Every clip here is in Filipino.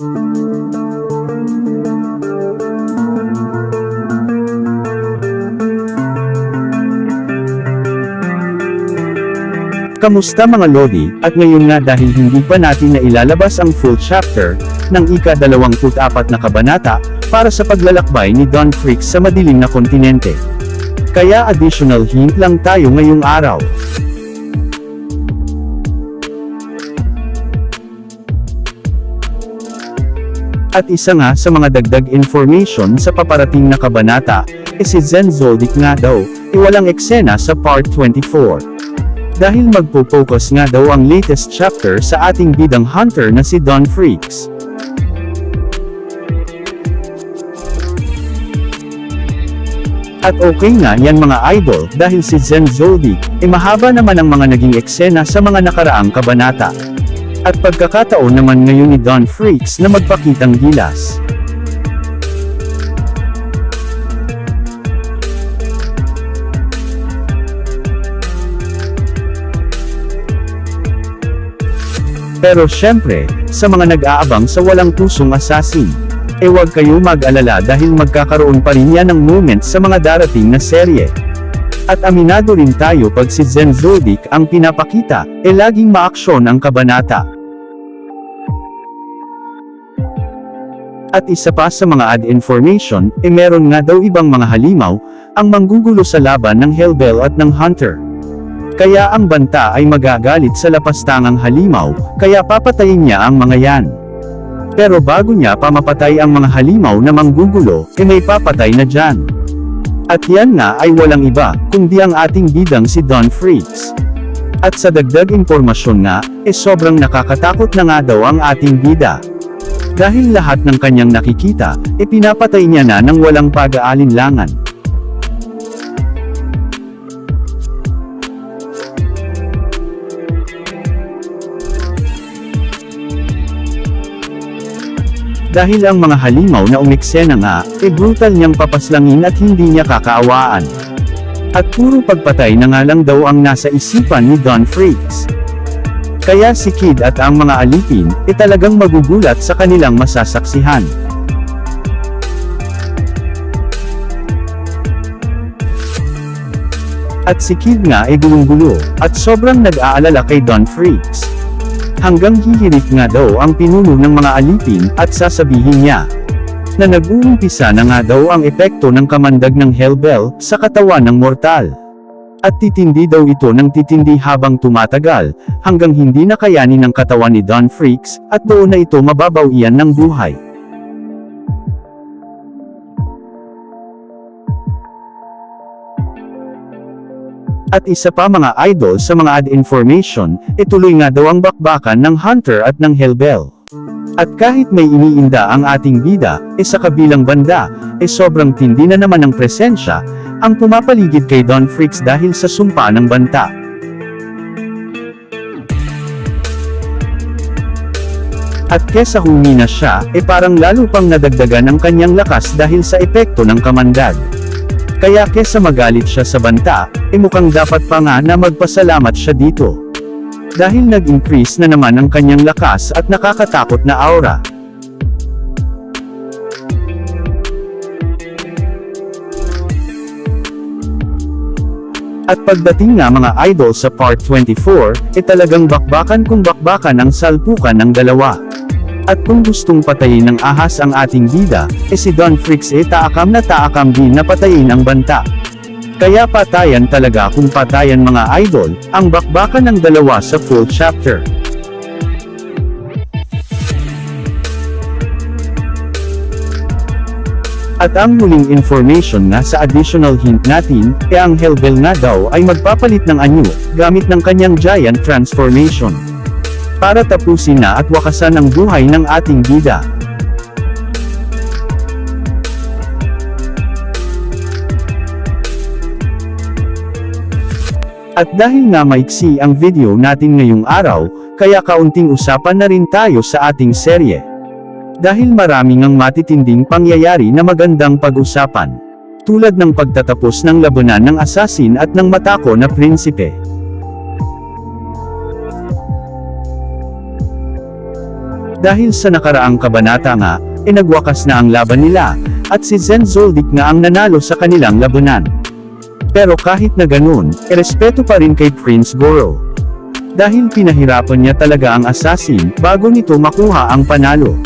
Kamusta mga Lodi, at ngayon nga dahil hindi pa natin na ilalabas ang full chapter, ng ika-24 na kabanata, para sa paglalakbay ni Don Freak sa madilim na kontinente. Kaya additional hint lang tayo ngayong araw. At isa nga sa mga dagdag information sa paparating na kabanata, e si Zen Zoldyck nga daw, iwalang eksena sa part 24. Dahil magpo-focus nga daw ang latest chapter sa ating bidang hunter na si Don Freaks. At okay nga yan mga idol dahil si Zen Zoldyck, e mahaba naman ang mga naging eksena sa mga nakaraang kabanata. At pagkakataon naman ngayon ni Don Freaks na magpakitang gilas. Pero syempre, sa mga nag-aabang sa walang pusong assassin, e wag kayo mag-alala dahil magkakaroon pa rin yan ng moment sa mga darating na serye. At aminado rin tayo pag si Zen Zoldyck ang pinapakita, e laging maaksyon ang kabanata. At isa pa sa mga ad information, e meron nga daw ibang mga halimaw, ang manggugulo sa laban ng Hellbell at ng Hunter. Kaya ang banta ay magagalit sa lapastangang halimaw, kaya papatayin niya ang mga yan. Pero bago niya pamapatay ang mga halimaw na manggugulo, e may papatay na dyan. At yan nga ay walang iba, kundi ang ating bidang si Don Freaks. At sa dagdag impormasyon nga, e sobrang nakakatakot na nga daw ang ating bida. Dahil lahat ng kanyang nakikita, e pinapatay niya na ng walang pag-aalinlangan. Dahil ang mga halimaw na umiksena nga, e brutal niyang papaslangin at hindi niya kakaawaan. At puro pagpatay na nga lang daw ang nasa isipan ni Don Freaks. Kaya si Kid at ang mga alipin, e talagang magugulat sa kanilang masasaksihan. At si Kid nga ay gulong-gulo, at sobrang nag-aalala kay Don Freaks. Hanggang hihirit nga daw ang pinuno ng mga alipin, at sasabihin niya, na nag-uumpisa na nga daw ang epekto ng kamandag ng Hellbell, sa katawan ng mortal. At titindi daw ito ng titindi habang tumatagal, hanggang hindi na kayanin ng katawan ni Don Freaks, at doon na ito mababawian ng buhay. At isa pa mga idol sa mga ad information, ituloy nga daw ang bakbakan ng Hunter at ng Hellbell. At kahit may iniinda ang ating bida, e sa kabilang banda, e sobrang tindi na naman ang presensya, ang pumapaligid kay Don Freaks dahil sa sumpa ng banta. At kesa humina siya, e parang lalo pang nadagdagan ang kanyang lakas dahil sa epekto ng kamandag. Kaya kesa magalit siya sa banta, e mukhang dapat pa nga na magpasalamat siya dito. Dahil nag-increase na naman ang kanyang lakas at nakakatakot na aura. At pagdating nga mga idol sa part 24, e talagang bakbakan kung bakbakan ang salpukan ng dalawa. At kung gustong patayin ng ahas ang ating bida, e si Don Freaks e taakam na taakam din na patayin ang banta. Kaya patayan talaga kung patayan mga idol, ang bakbakan ng dalawa sa full chapter. At ang muling information nga sa additional hint natin, e ang Hellbell nga daw ay magpapalit ng anyo, gamit ng kanyang giant transformation. Para tapusin na at wakasan ang buhay ng ating bida. At dahil nga maiksi ang video natin ngayong araw, kaya kaunting usapan na rin tayo sa ating serye. Dahil maraming ang matitinding pangyayari na magandang pag-usapan. Tulad ng pagtatapos ng labanan ng assassin at ng matako na prinsipe. Dahil sa nakaraang kabanata nga, e nagwakas na ang laban nila, at si Zen Zoldyck nga ang nanalo sa kanilang labanan. Pero kahit na ganun, e respeto pa rin kay Prince Goro. Dahil pinahirapan niya talaga ang assassin, bago nito makuha ang panalo.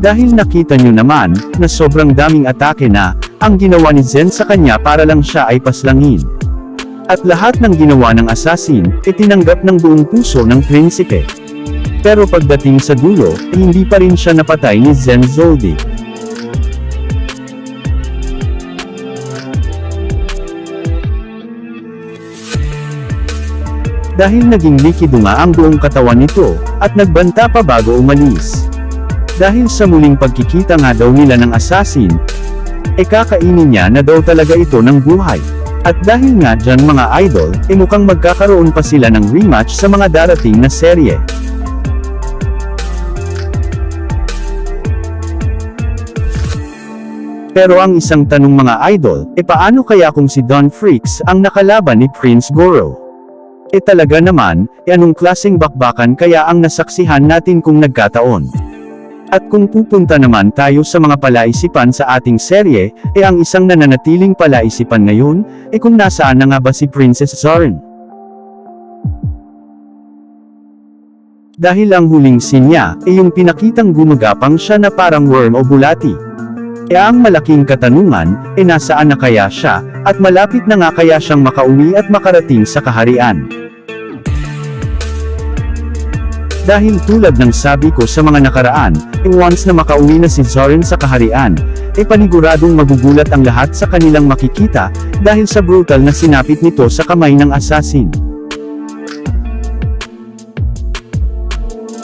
Dahil nakita nyo naman, na sobrang daming atake na, ang ginawa ni Zen sa kanya para lang siya ay paslangin. At lahat ng ginawa ng assassin, itinanggap ng buong puso ng prinsipe. Pero pagdating sa dulo, eh, hindi pa rin siya napatay ni Zen Zoldyck. Dahil naging likido nga ang buong katawan nito, at nagbanta pa bago umalis. Dahil sa muling pagkikita nga daw nila ng assassin, e kakainin niya na daw talaga ito ng buhay. At dahil nga dyan mga idol, e mukhang magkakaroon pa sila ng rematch sa mga darating na serye. Pero ang isang tanong mga idol, e paano kaya kung si Don Freaks ang nakalaban ni Prince Goro? E talaga naman, e anong klaseng bakbakan kaya ang nasaksihan natin kung nagkataon? At kung pupunta naman tayo sa mga palaisipan sa ating serye, e ang isang nananatiling palaisipan ngayon, e kung nasaan na nga ba si Princess Zorin? Dahil ang huling niya, e yung pinakitang gumagapang siya na parang worm o bulati. E ang malaking katanungan, e nasaan na kaya siya, at malapit na nga kaya siyang makauwi at makarating sa kaharian. Dahil tulad ng sabi ko sa mga nakaraan, e once na makauwi na si Zorin sa kaharian, e paniguradong magugulat ang lahat sa kanilang makikita, dahil sa brutal na sinapit nito sa kamay ng assassin.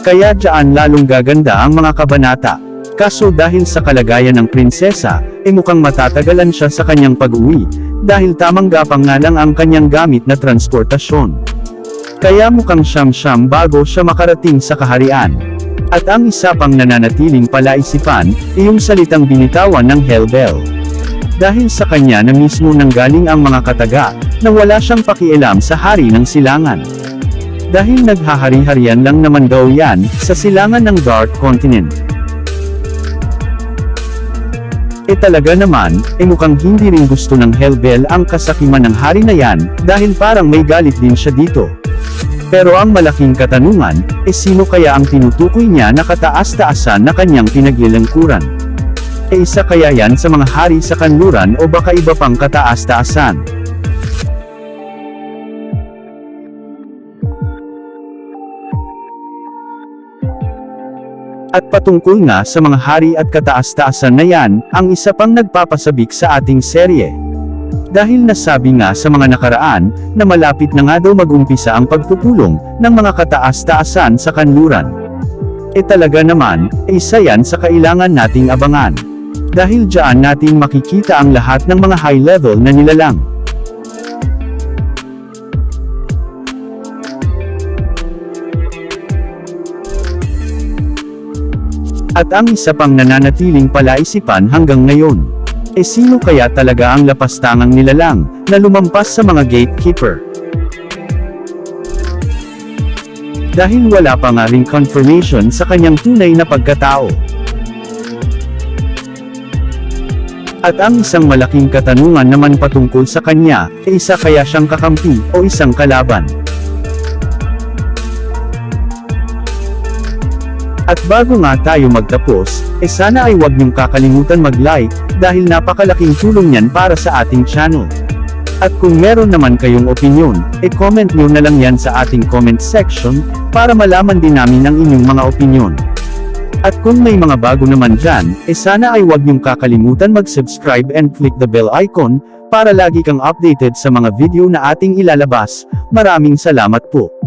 Kaya dyan lalong gaganda ang mga kabanata. Kaso dahil sa kalagayan ng prinsesa, e mukhang matatagalan siya sa kanyang pag-uwi, dahil tamang gapang nga lang ang kanyang gamit na transportasyon. Kaya mukhang siyam-siyam bago siya makarating sa kaharian. At ang isa pang nananatiling palaisipan, e yung salitang binitawan ng Hellbell. Dahil sa kanya na mismo nanggaling ang mga kataga, na wala siyang pakialam sa hari ng silangan. Dahil naghahari-harian lang naman daw yan, sa silangan ng Dark Continent. E talaga naman, e mukhang hindi rin gusto ng Hellbell ang kasakiman ng hari na yan, dahil parang may galit din siya dito. Pero ang malaking katanungan, e sino kaya ang tinutukoy niya na kataas-taasan na kanyang pinaglilingkuran? E isa kaya yan sa mga hari sa kanluran o baka iba pang kataas-taasan? At patungkol nga sa mga hari at kataas-taasan na yan, ang isa pang nagpapasabik sa ating serye. Dahil nasabi nga sa mga nakaraan, na malapit na nga daw mag-umpisa ang pagpupulong, ng mga kataas-taasan sa kanluran. E talaga naman, isa yan sa kailangan nating abangan. Dahil dyan natin makikita ang lahat ng mga high level na nilalang. At ang isa pang nananatiling palaisipan hanggang ngayon. E sino kaya talaga ang lapastangang nilalang, na lumampas sa mga gatekeeper? Dahil wala pa nga ring confirmation sa kanyang tunay na pagkatao. At ang isang malaking katanungan naman patungkol sa kanya, e isa kaya siyang kakampi, o isang kalaban. At bago nga tayo magtapos, e sana ay huwag niyong kakalimutan mag-like, dahil napakalaking tulong yan para sa ating channel. At kung meron naman kayong opinion, e comment nyo na lang yan sa ating comment section, para malaman din namin ang inyong mga opinion. At kung may mga bago naman dyan, e sana ay huwag niyong kakalimutan mag-subscribe and click the bell icon, para lagi kang updated sa mga video na ating ilalabas. Maraming salamat po.